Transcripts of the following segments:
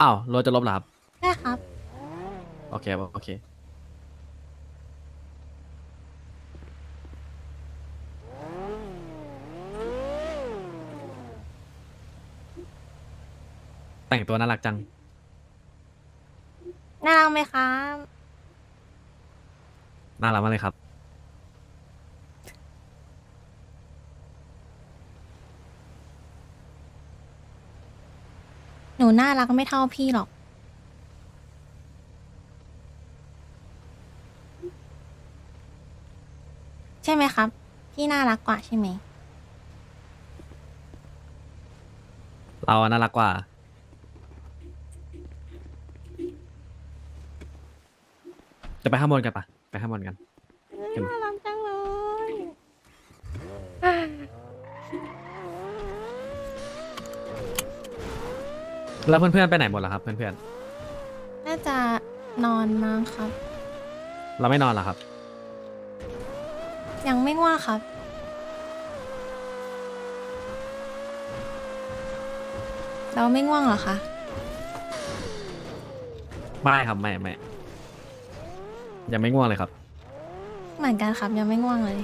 อ้าวรถจะลบเหรอครับ ใช่ครับ โอเคโอเค แต่งตัวน่ารักจัง น่ารักไหมครับ น่ารักมากเลยครับ หนูน่ารักไม่เท่าพี่หรอก ใช่ไหมครับ พี่น่ารักกว่าใช่ไหม เราอะน่ารักกว่า จะไปข้างบนกันปะไปข้างบนกันขึ้นน่ารั แล้วเพื่อนๆไปไหนหมดแล้วครับเพื่อนน่าจะนอนมั้งครับ ๆเราไม่นอนเหรอครับ ยังไม่ง่วงครับ เราไม่ง่วงเหรอคะไม่ครับไม่ไม่ยังไม่ง่วงเลยครับ เหมือนกันครับยังไม่ง่วงเลย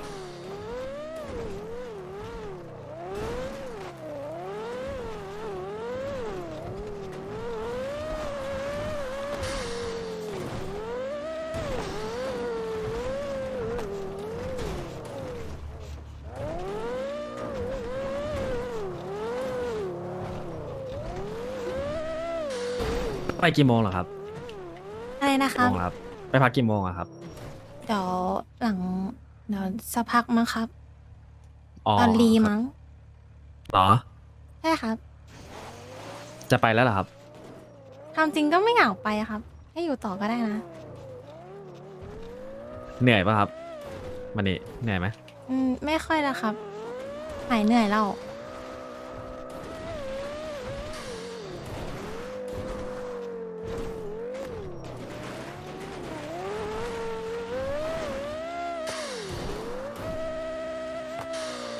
ไปกี่โมงเหรอครับอะไรนะคกี่รับโมงเหรอครับ ไปพักกี่โมงอะครับเดี๋ยวหลังเดี๋ยวสักพักมั้งครับอ๋อตอนรีครับมั้งเหรอ ใช่ครับจะไปแล้วเหรอครับ ความจริงก็ไม่อยากไปครับ ให้อยู่ต่อก็ได้นะเหนื่อยปะครับมันนี่เหนื่อยไหมอืมไม่ค่อยแล้วครับหายเหนื่อยแล้ว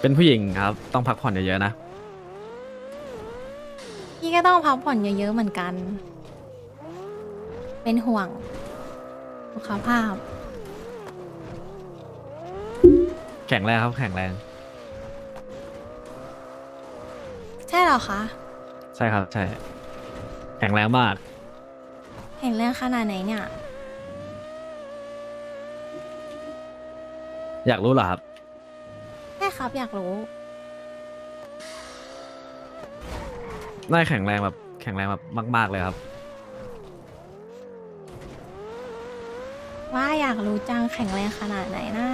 เป็นผู้หญิงครับ ต้องพักผ่อนเยอะๆนะ พี่ก็ต้องพักผ่อนเยอะๆเหมือนกัน เป็นห่วงสุขภาพ แข็งแรงครับ แข็งแรง ใช่เหรอคะใช่ครับ ใช่ แข็งแรงมากเห็นเรื่องขนาดไหนเนี่ย อยากรู้เหรอครับใช่ ครับอยากรู้น่าแข็งแรงแบบแข็งแรงแบบมาก ๆเลยครับ ว่าอยากรู้จังแข็งแรงขนาดไหนนะ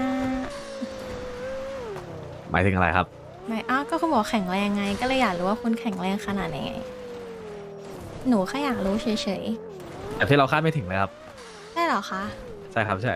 หมายถึงอะไรครับ ไม่อ้าวก็คุณบอกแข็งแรงไง ก็เลยอยากรู้ว่าคุณแข็งแรงขนาดไหนไงหนูแค่อยากรู้เฉยแต่ที่เราคาดไม่ถึงเลยครับ ๆได้เหรอคะ ใช่ครับใช่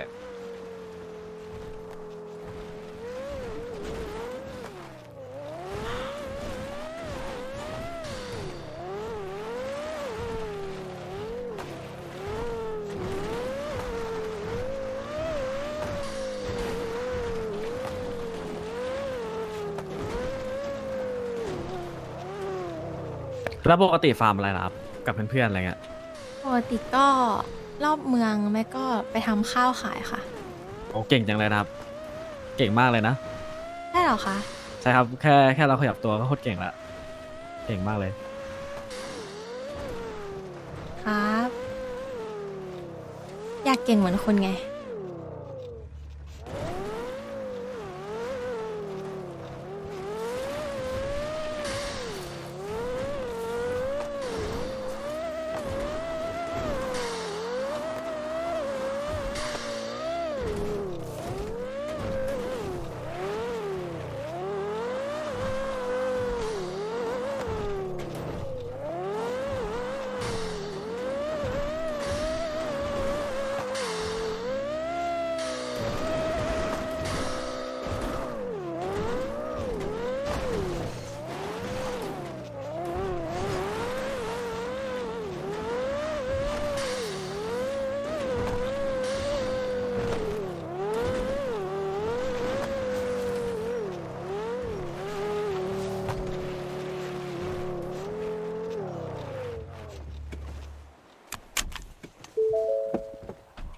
แล้วปกติฟาร์มอะไรนะครับกับเพื่อนๆอะไรเงี้ยปกติก็รอบเมืองแม่ก็ไปทำข้าวขายค่ะ โอ้เก่งจังเลยนะครับ เก่งมากเลยนะ ได้เหรอคะ ใช่ครับ แค่แค่เราขยับตัวก็โคตรเก่งละ เก่งมากเลย ครับ อยากเก่งเหมือนคุณไง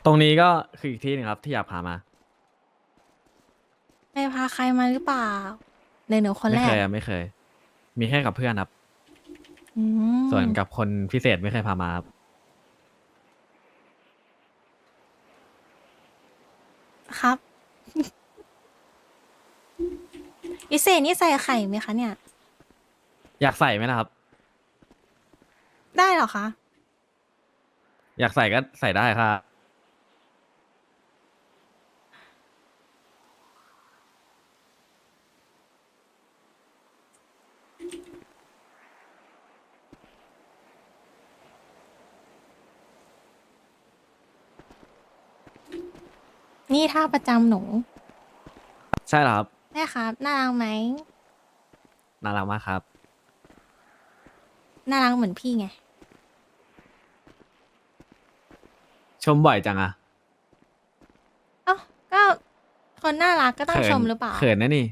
รงนี้ก็คืออีกที่หนึงครับที่อยากพามา ไปพาใครมาหรือเปล่าเดี๋ยวหนูคนไม่แรเคกยอะไม่เคย มีแค่กับเพื่อนครับ อืมส่วนกับคนพิเศษไม่เคยพามาครับครับพิเศษนี่ใส่ไข่ไหมคะเนี่ย อยากใส่ไหมล่ะครับ ได้เหรอคะ อยากใส่ก็ใส่ได้ค่ะ นี่ท่าประจำหนูใช่เหรอครับได้ครับ น่ารักไหม น่ารักมากครับ น่ารักเหมือนพี่ไง ชมบ่อยจังอะเอ้า ก็คนน่ารักก็ต้องขินชมหรือเปล่าเขินนะนี่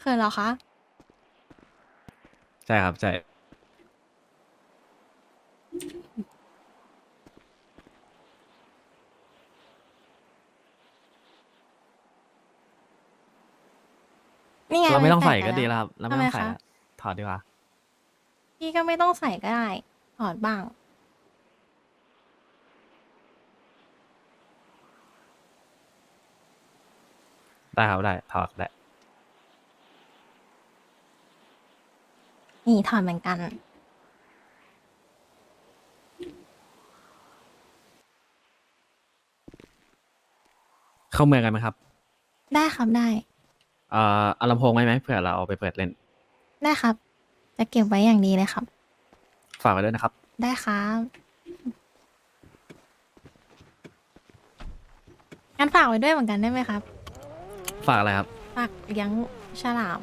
เขินเหรอคะ ใช่ครับใช่ เราไม่ต้องใส่นก็นดีแล้วครับเราไม่ต้องใส่ทำไมคะแล้วถอดดีกว่า พี่ก็ไม่ต้องใส่ก็ได้ ถอดบ้าง ได้ครับได้ถอดได้นี่ถอดเหมือนกัน เข้าเมืองกันไหมครับ ได้ครับได้ เอ่อเอาลำโพงไว้ไหมเผื่อเราเอาไปเปิดเล่น ได้ครับ จะเก็บไว้อย่างดีเลยครับ ฝากไว้ด้วยนะครับ ได้ครับงั้นฝากไว้ด้วยเหมือนกันได้ไหมครับ ฝากอะไรครับ ฝากเลี้ยงฉลาม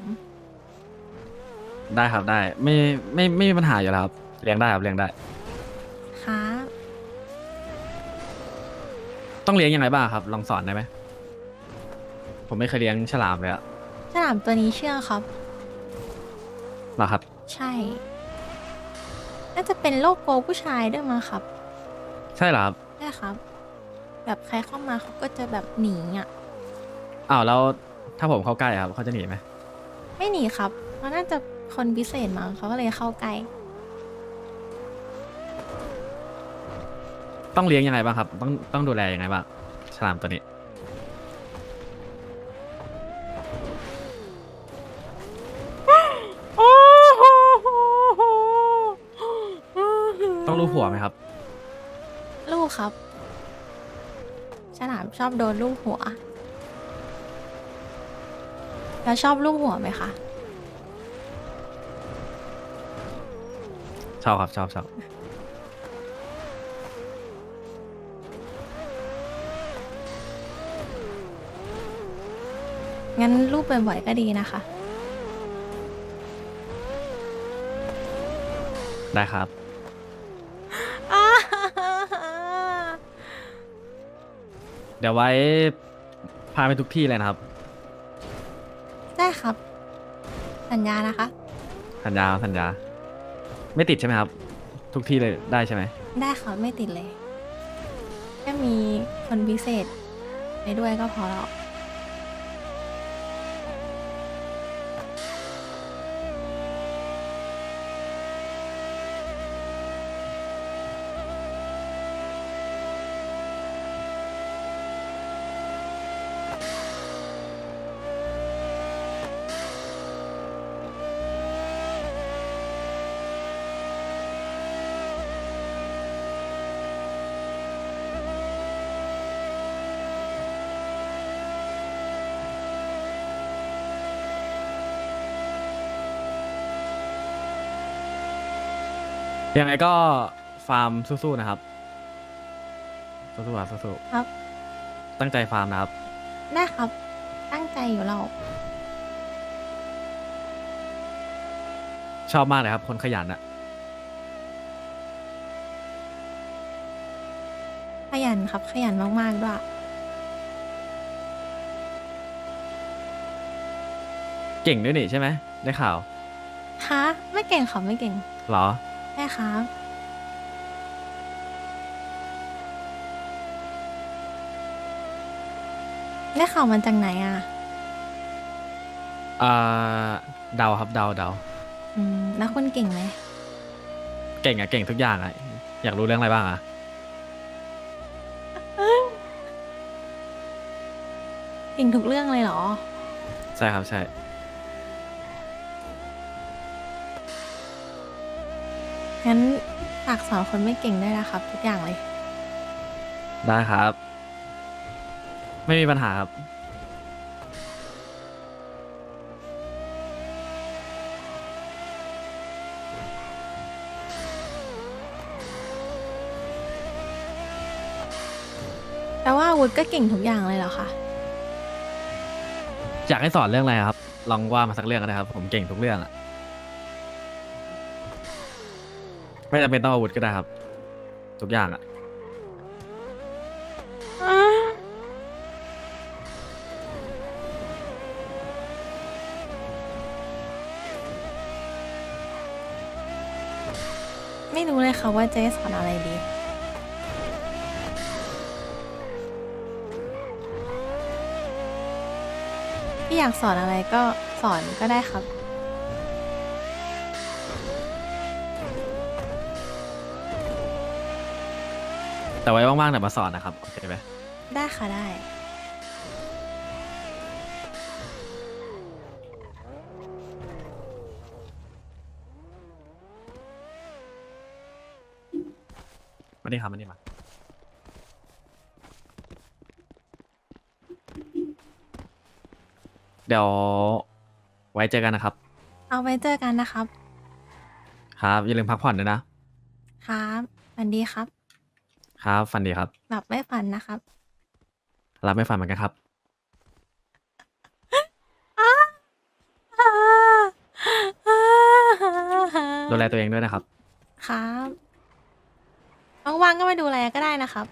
ได้ครับได้ ไม่ไม่ไม่มีปัญหาอยู่แล้วครับเลี้ยงได้ครับเลี้ยงได้ ครับ ต้องเลี้ยงยังไงบ้างครับ ลองสอนได้ไหมผมไม่เคยเลี้ยงฉลามเลยอะ ฉลามตัวนี้เชื่องครับ เหรอครับ ใช่ น่าจะเป็นโลโก้ผู้ชายด้วยมั้งครับ ใช่เหรอครับใช่ครับ แบบใครเข้ามาเขาก็จะแบบหนีอะ อ้าวแล้วถ้าผมเข้าใกล้อะครับเขาจะหนีไหมไม่หนีครับเขาน่าจะคนพิเศษมั้งเขาก็เลยเข้าใกล้ต้องเลี้ยงยังไงบ้างครับ ต้องต้องดูแลยังไงบ้างฉลามตัวนี้ หัวไหมครับ ลูกครับ ฉลามชอบโดนลูกหัว แล้วชอบลูกหัวไหมคะ ชอบครับชอบชอบงั้นรูปบ่อยๆก็ดีนะคะ ได้ครับ เดี๋ยวไว้พาไปทุกที่เลยนะครับได้ครับ สัญญานะคะ สัญญาสัญญา ไม่ติดใช่ไหมครับ ทุกที่เลยได้ใช่ไหมได้ครับไม่ติดเลยแค่มีคนพิเศษไปด้วยก็พอแล้ว ยังไงก็ฟาร์มสู้ๆนะครับ สู้ๆครับสู้ครับๆตั้งใจฟาร์มนะครับ ได้ครับ ตั้งใจอยู่เราชอบมากเลยครับ คนขยันอะขยันครับ ขยันมากๆด้วยเก่งด้วยนี่ใช่ไหมได้ข่าว ฮะไม่เก่งครับไม่เก่ง เหรอ ได้ครับ ได้ข่าวมันจากไหนอะ อ่าเดาครับเดาเดาอืมแล้วคุณเก่งไหม เก่งอะเก่งทุกอย่างอะอยากรู้เรื่องอะไรบ้างอะเก่งทุกเรื่องเลยเหรอ ใช่ครับใช่ งั้นฝากสอนคนไม่เก่งด้วยนะครับ ทุกอย่างเลย ได้ครับ ไม่มีปัญหาครับ แต่ว่าอาวุธก็เก่งทุกอย่างเลยเหรอคะ อยากให้สอนเรื่องอะไรครับ ลองว่ามาสักเรื่องก็ได้ครับ ผมเก่งทุกเรื่องอะ ไม่จำเป็นต้องอาวุธก็ได้ครับ ทุกอย่างอะไม่รู้เลยค่ะว่าเจ๊สอนอะไรดี พี่อยากสอนอะไรก็สอนก็ได้ครับ แต่ไว้ว่างๆเดี๋ยวมาสอนนะครับโอเคไหมได้ค่ะได้ มานี่ครับมานี่มาเดี๋ยวไว้เจอกันนะครับ เอาไว้เจอกันนะครับ ครับอย่าลืมพักผ่อนด้วยนะครับฝันดีครับ ครับฟันดีครับ หลับไม่ฝันนะครับ รับไม่ฟันเหมือนกันครับ ดูแลตัวเองด้วยนะครับ ครับว่างๆก็มาดูแลก็ได้นะครับ